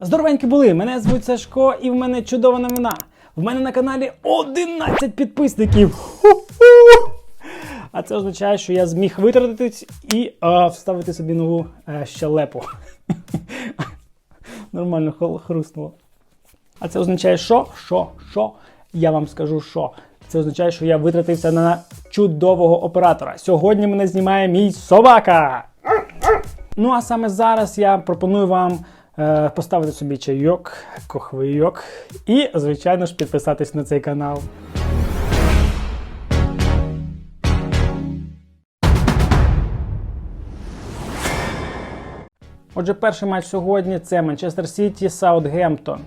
Здоровенькі були! Мене звуть Сашко, і в мене чудова новина. В мене на каналі 11 підписників. Ху-ху! А це означає, що я зміг витратитись і а, вставити собі нову е, щелепу. Нормально хрустнуло. А це означає, що? Що? Що? Я вам скажу, що. Це означає, що я витратився на чудового оператора. Сьогодні мене знімає мій собака. Ну а саме зараз я пропоную вам поставити собі чайок, кохвийок і, звичайно ж, підписатись на цей канал. Отже, перший матч сьогодні це Манчестер Сіті Саутгемптон.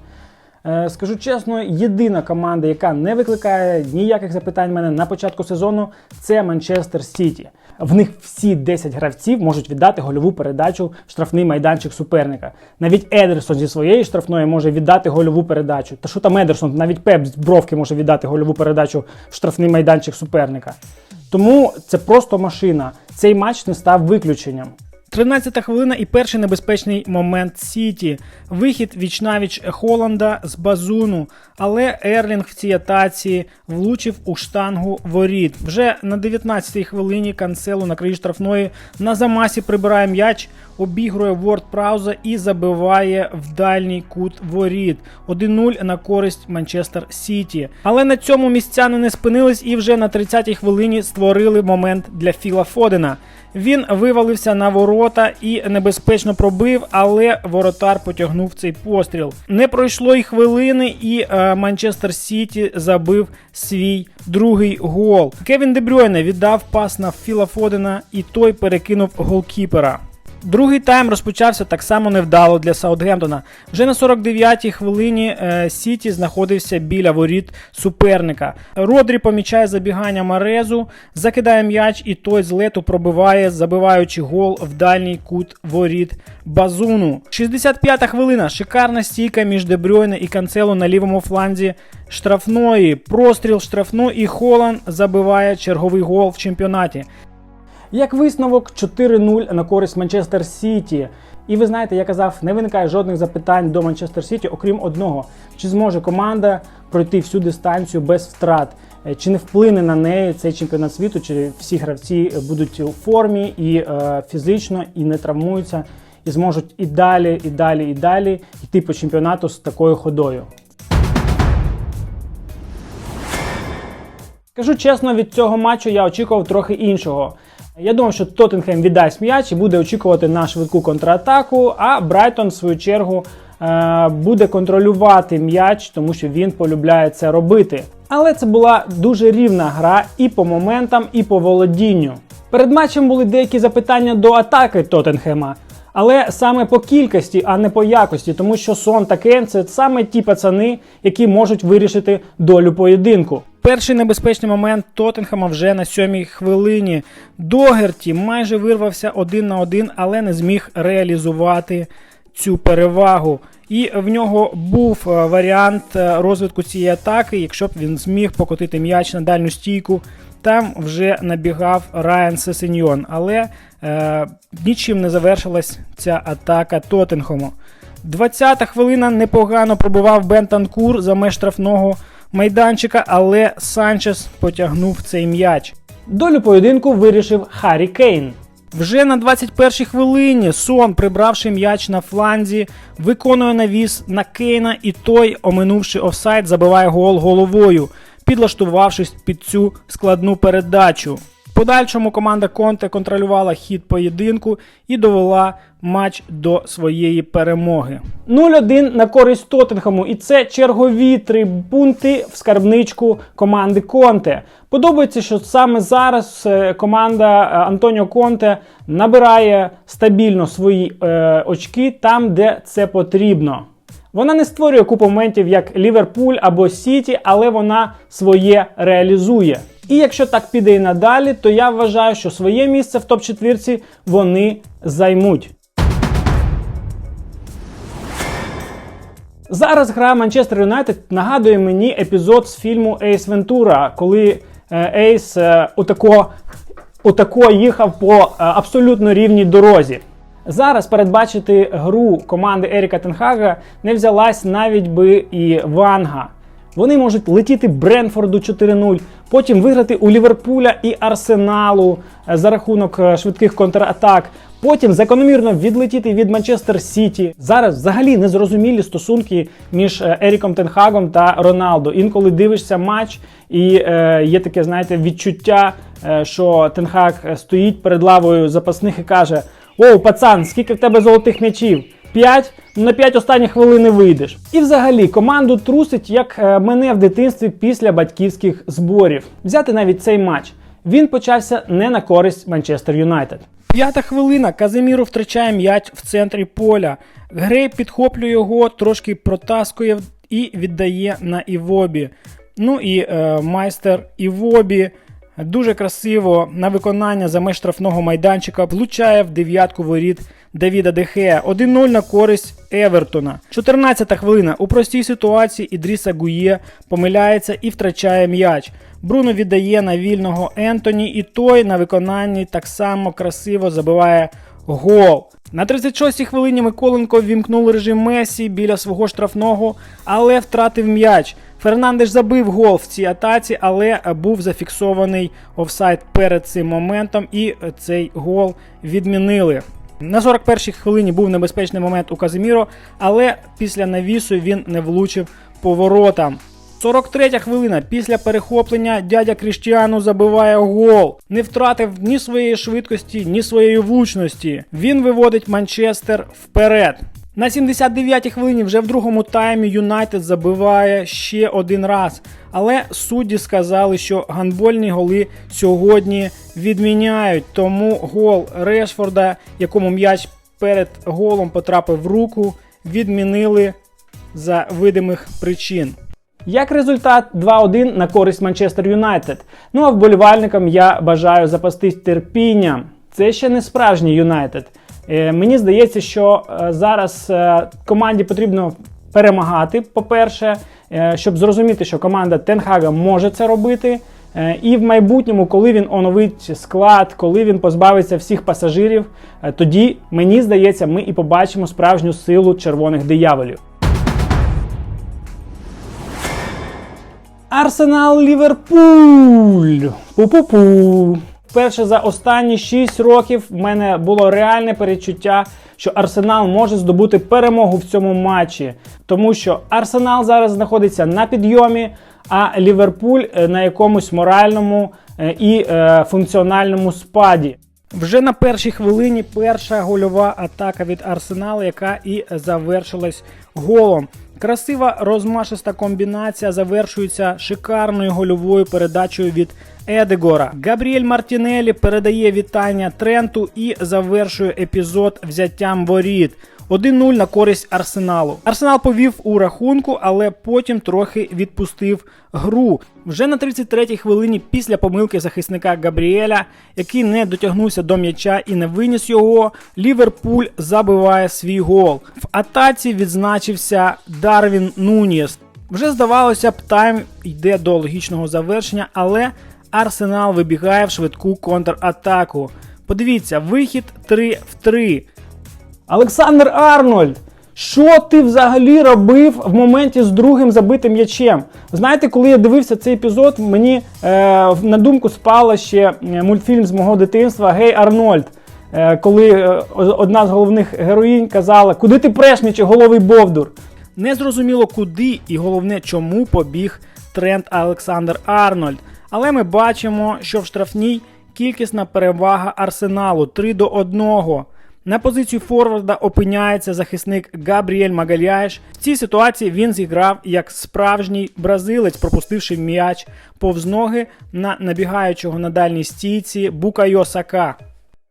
Е, Скажу чесно, єдина команда, яка не викликає ніяких запитань мене на початку сезону, це Манчестер Сіті. В них всі 10 гравців можуть віддати гольову передачу в штрафний майданчик суперника. Навіть Едерсон зі своєї штрафної може віддати гольову передачу. Та що там Едерсон, навіть Пеп з бровки може віддати гольову передачу в штрафний майданчик суперника. Тому це просто машина. Цей матч не став виключенням. 13-та хвилина і перший небезпечний момент Сіті. Вихід вічнавіч Холланда з базуну, але Ерлінг в цій атаці влучив у штангу воріт. Вже на 19-й хвилині канцелу на краї штрафної на замасі прибирає м'яч, обігрує Ворд Прауза і забиває в дальній кут воріт. 1-0 на користь Манчестер Сіті. Але на цьому місцяни не спинились і вже на 30-й хвилині створили момент для Філа Фодена. Він вивалився на ворота і небезпечно пробив, але воротар потягнув цей постріл. Не пройшло й хвилини, і е, Манчестер Сіті забив свій другий гол. Кевін Дебрюйне віддав пас на Філа Фодена, і той перекинув голкіпера. Другий тайм розпочався так само невдало для Саутгемптона. Вже на 49-й хвилині е, Сіті знаходився біля воріт суперника. Родрі помічає забігання Марезу, закидає м'яч, і той з лету пробиває, забиваючи гол в дальній кут воріт Базуну. 65-та хвилина. Шикарна стійка між Дебрюйне і Канцело на лівому фланзі штрафної. Простріл штрафну і Холан забиває черговий гол в чемпіонаті. Як висновок, 4-0 на користь Манчестер Сіті. І ви знаєте, я казав, не виникає жодних запитань до Манчестер Сіті, окрім одного: чи зможе команда пройти всю дистанцію без втрат, Е, чи не вплине на неї цей чемпіонат світу, чи всі гравці будуть у формі і е, фізично, і не травмуються, і зможуть і далі, і далі, і далі йти по чемпіонату з такою ходою. Скажу чесно, від цього матчу я очікував трохи іншого. Я думав, що Тоттенхем віддасть м'яч і буде очікувати на швидку контратаку, а Брайтон, в свою чергу, е, буде контролювати м'яч, тому що він полюбляє це робити. Але це була дуже рівна гра і по моментам, і по володінню. Перед матчем були деякі запитання до атаки Тоттенхема. Але саме по кількості, а не по якості, тому що Сон та Кен це саме ті пацани, які можуть вирішити долю поєдинку. Перший небезпечний момент Тоттенхема вже на сьомій хвилині. Догерті майже вирвався один на один, але не зміг реалізувати цю перевагу. І в нього був е, варіант е, розвитку цієї атаки, якщо б він зміг покотити м'яч на дальню стійку. Там вже набігав Райан Сесеньйон, але е, нічим не завершилась ця атака Тоттенхому. 20-та хвилина непогано пробував Бентанкур за меж штрафного майданчика, але Санчес потягнув цей м'яч. Долю поєдинку вирішив Харі Кейн. Вже на 21-й хвилині Сон, прибравши м'яч на фланзі, виконує навіс на Кейна, і той, оминувши офсайд, забиває гол головою, підлаштувавшись під цю складну передачу. Подальшому команда Конте контролювала хід поєдинку і довела матч до своєї перемоги. 0-1 на користь Тоттенхему, і це чергові три пункти в скарбничку команди Конте. Подобається, що саме зараз е, команда е, Антоніо Конте набирає стабільно свої е, очки там, де це потрібно. Вона не створює купу моментів як Ліверпуль або Сіті, але вона своє реалізує. І якщо так піде і надалі, то я вважаю, що своє місце в топ-четвірці вони займуть. Зараз гра Манчестер Юнайтед нагадує мені епізод з фільму Ейс Вентура, коли е, Ейс е, отако, отако їхав по е, абсолютно рівній дорозі. Зараз передбачити гру команди Еріка Тенхага не взялась навіть би і Ванга. Вони можуть летіти Бренфорду 4-0, потім виграти у Ліверпуля і Арсеналу е, за рахунок е, швидких контратак. Потім закономірно відлетіти від Манчестер Сіті. Зараз взагалі незрозумілі стосунки між е, Еріком Тенхагом та Роналдо. Інколи дивишся матч, і е, є таке, знаєте, відчуття, що Тенхаг стоїть перед лавою запасних і каже: Оу, пацан, скільки в тебе золотих м'ячів? П'ять? Ну, на п'ять останніх хвилини вийдеш. І взагалі команду трусить, як е, мене в дитинстві після батьківських зборів. Взяти навіть цей матч. Він почався не на користь Манчестер Юнайтед. П'ята хвилина. Казиміро втрачає м'яч в центрі поля. Грей підхоплює його, трошки протаскує і віддає на Івобі. Ну і е, майстер Івобі дуже красиво на виконання за меж штрафного майданчика влучає в дев'ятку воріт Давіда Дехея. 1-0 на користь Евертона. 14 хвилина. У простій ситуації Ідріса Гує помиляється і втрачає м'яч. Бруно віддає на вільного Ентоні, і той на виконанні так само красиво забиває гол. На 36-й хвилині Миколенко ввімкнув режим Месі біля свого штрафного, але втратив м'яч. Фернандеш забив гол в цій атаці, але був зафіксований офсайд перед цим моментом, і цей гол відмінили. На 41-й хвилині був небезпечний момент у Казиміро, але після навісу він не влучив поворотам. 43 хвилина після перехоплення дядя Кріштіану забиває гол. Не втратив ні своєї швидкості, ні своєї влучності. Він виводить Манчестер вперед. На 79-й хвилині вже в другому таймі Юнайтед забиває ще один раз. Але судді сказали, що гандбольні голи сьогодні відміняють. Тому гол Решфорда, якому м'яч перед голом потрапив в руку, відмінили за видимих причин. Як результат 2-1 на користь Манчестер Юнайтед. Ну а вболівальникам я бажаю запастись терпінням. Це ще не справжній Юнайтед. Е, мені здається, що е, зараз е, команді потрібно перемагати. По-перше, щоб зрозуміти, що команда Тенхага може це робити. І в майбутньому, коли він оновить склад, коли він позбавиться всіх пасажирів, тоді мені здається, ми і побачимо справжню силу червоних дияволів. Арсенал Ліверпуль. Пу-пу-пу. Вперше за останні 6 років в мене було реальне перечуття, що Арсенал може здобути перемогу в цьому матчі, тому що Арсенал зараз знаходиться на підйомі, а Ліверпуль е, на якомусь моральному е, і е, функціональному спаді. Вже на першій хвилині перша гольова атака від Арсеналу, яка і завершилась голом. Красива розмашиста комбінація завершується шикарною гольовою передачею від Едегора. Габріель Мартінелі передає вітання Тренту і завершує епізод взяттям воріт. 1-0 на користь Арсеналу. Арсенал повів у рахунку, але потім трохи відпустив гру. Вже на 33-й хвилині після помилки захисника Габріеля, який не дотягнувся до м'яча і не виніс його, Ліверпуль забиває свій гол. В атаці відзначився Дарвін Нуніс. Вже здавалося б, тайм йде до логічного завершення, але Арсенал вибігає в швидку контратаку. Подивіться, вихід 3 в 3. Олександр Арнольд, що ти взагалі робив в моменті з другим забитим м'ячем? Знаєте, коли я дивився цей епізод, мені е, на думку спала ще мультфільм з мого дитинства Гей Арнольд. Е, коли е, одна з головних героїнь казала, куди ти преш, головий Бовдур? Незрозуміло куди і головне, чому побіг тренд Олександр Арнольд. Але ми бачимо, що в штрафній кількісна перевага Арсеналу 3 до 1. На позицію Форварда опиняється захисник Габріель Магальяєш. В цій ситуації він зіграв як справжній бразилець, пропустивши м'яч повз ноги на набігаючого на дальній стійці Букайо Сака.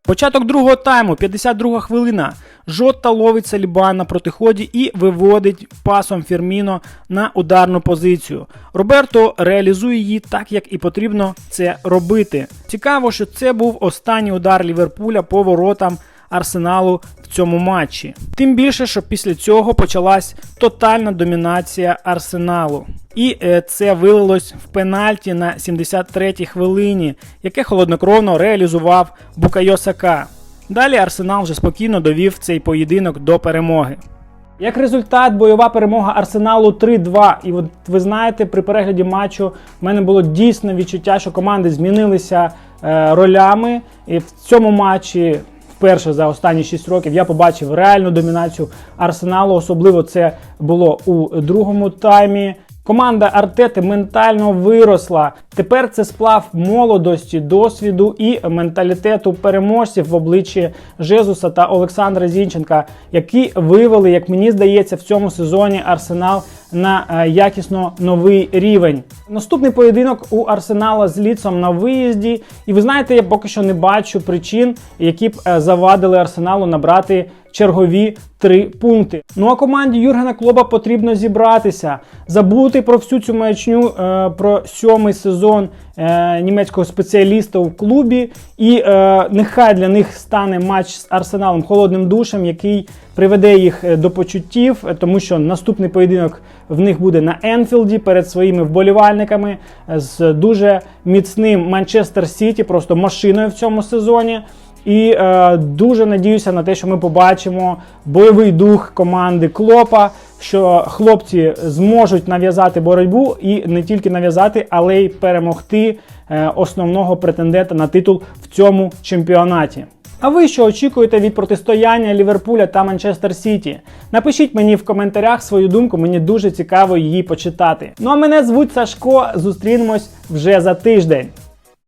Початок другого тайму, 52 хвилина. Жотта ловить Салібан на протиході і виводить пасом Ферміно на ударну позицію. Роберто реалізує її так, як і потрібно це робити. Цікаво, що це був останній удар Ліверпуля по воротам Арсеналу в цьому матчі. Тим більше, що після цього почалась тотальна домінація Арсеналу. І е, це вилилось в пенальті на 73-й хвилині, яке холоднокровно реалізував Букайо Сака. Далі Арсенал вже спокійно довів цей поєдинок до перемоги. Як результат, бойова перемога Арсеналу 3-2. І от ви знаєте, при перегляді матчу в мене було дійсно відчуття, що команди змінилися е, ролями. І в цьому матчі, вперше за останні 6 років, я побачив реальну домінацію Арсеналу. Особливо це було у другому таймі. Команда Артети ментально виросла. Тепер це сплав молодості, досвіду і менталітету переможців в обличчі Жезуса та Олександра Зінченка, які вивели, як мені здається, в цьому сезоні Арсенал на е, якісно новий рівень. Наступний поєдинок у Арсенала з ліцом на виїзді. І ви знаєте, я поки що не бачу причин, які б е, завадили Арсеналу набрати чергові три пункти. Ну а команді Юргена Клоба потрібно зібратися, забути про всю цю маячню, е, про сьомий сезон е, німецького спеціаліста в клубі. І е, нехай для них стане матч з Арсеналом холодним душем, який приведе їх до почуттів, тому що наступний поєдинок в них буде на Енфілді перед своїми вболівальниками з дуже міцним Манчестер Сіті, просто машиною в цьому сезоні. І е, дуже надіюся на те, що ми побачимо бойовий дух команди Клопа, що хлопці зможуть нав'язати боротьбу і не тільки нав'язати, але й перемогти е, основного претендента на титул в цьому чемпіонаті. А ви що очікуєте від протистояння Ліверпуля та Манчестер Сіті? Напишіть мені в коментарях свою думку, мені дуже цікаво її почитати. Ну а мене звуть Сашко. Зустрінемось вже за тиждень.